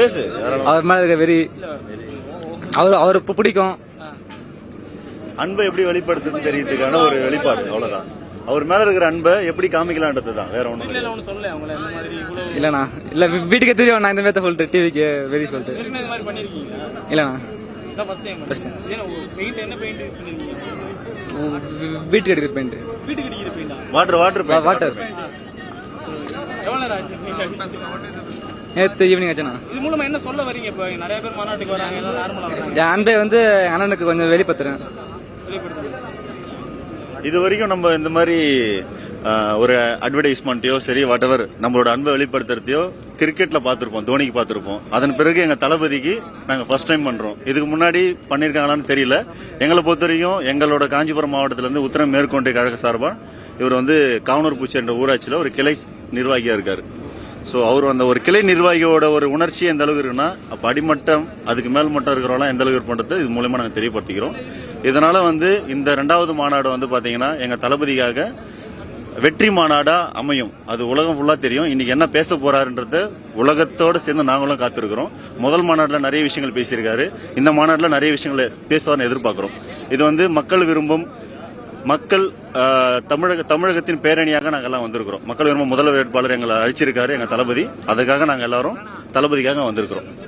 பேசு. அவர் மேல இருக்க வெறி. அவர் அவர் இப்ப பிடிக்கும். அன்பை எப்படி வெளிப்படுத்துன்னு தெரியறதுக்கான ஒரு வெளிப்பாடு அவ்வளவுதான். அவர் மேல இருக்கிற அன்பை எப்படி காமிக்கலான்றது தான் வேற ஒண்ணும் இல்லை. ஒன்று சொல்லல. அவங்கள இந்த மாதிரி இவ்வளவு இல்லண்ணா. இல்ல வீட்டுக்கே தெரியும் நான் இந்த மாதிரி சொல்லிட்டு டிவிக்கு வெறி சொல்லிட்டு. இல்லண்ணா. வீட்டுக்கு அடிக்கிற பெயிண்டா வாட்டர் வாட்டர் வாட்டர் நேற்று ஈவினிங் ஆச்சுண்ணா. இது மூலமா என்ன சொல்ல வரீங்க இப்போ? நிறைய பேர் மாநாட்டுக்கு வராங்க எல்லாம் நார்மலா வராங்க. என் அன்பை வந்து என் அண்ணனுக்கு கொஞ்சம் வெளிப்படுத்துறேன். இது வரைக்கும் நம்ம இந்த மாதிரி ஆஹ், ஒரு அட்வர்டைஸ்மெண்ட்டையோ சரி வாட் எவர் நம்மளோட அன்பை வெளிப்படுத்துறதையோ கிரிக்கெட்ல பார்த்திருப்போம் தோனிக்கு பார்த்திருப்போம். அதன் பிறகு எங்க தளபதிக்கு நாங்க ஃபர்ஸ்ட் டைம் பண்றோம். இதுக்கு முன்னாடி பண்ணிருக்காங்களான்னு தெரியல. எங்களை பொறுத்த வரைக்கும் எங்களோட காஞ்சிபுரம் மாவட்டத்துல இருந்து உத்தரம் மேற்கொண்டை கழக சார்பா இவர் வந்து காவனூர் பூச்சி என்ற ஊராட்சியில ஒரு கிளை நிர்வாகியா இருக்காரு. ஸோ அவர் அந்த ஒரு கிளை நிர்வாகியோட ஒரு உணர்ச்சி எந்த அளவுக்கு இருக்குன்னா அப்போ அடிமட்டம் அதுக்கு மேல் மட்டம் இருக்கிறவங்களாம் எந்த அளவுக்கு இருப்பதை இது மூலயமா நாங்கள் தெரியப்படுத்திக்கிறோம். இதனால வந்து இந்த ரெண்டாவது மாநாடு வந்து பார்த்தீங்கன்னா எங்கள் தளபதிக்காக வெற்றி மாநாடா அமையும். அது உலகம் ஃபுல்லாக தெரியும். இன்னைக்கு என்ன பேச போறாருன்றத உலகத்தோடு சேர்ந்து நாங்களும் காத்திருக்கிறோம். முதல் மாநாட்டில் நிறைய விஷயங்கள் பேசியிருக்காரு. இந்த மாநாட்டில் நிறைய விஷயங்களை பேசுவார்னு எதிர்பார்க்குறோம். இது வந்து மக்கள் விரும்பும் மக்கள் தமிழக தமிழகத்தின் பேரணியாக நாங்கள் எல்லாம் வந்திருக்கிறோம். மக்கள் விரும்ப முதல்வர் வேட்பாளர் எங்களை அழிச்சிருக்காரு எங்க தளபதி. அதுக்காக நாங்கள் எல்லாரும் தளபதிக்காக வந்திருக்கிறோம்.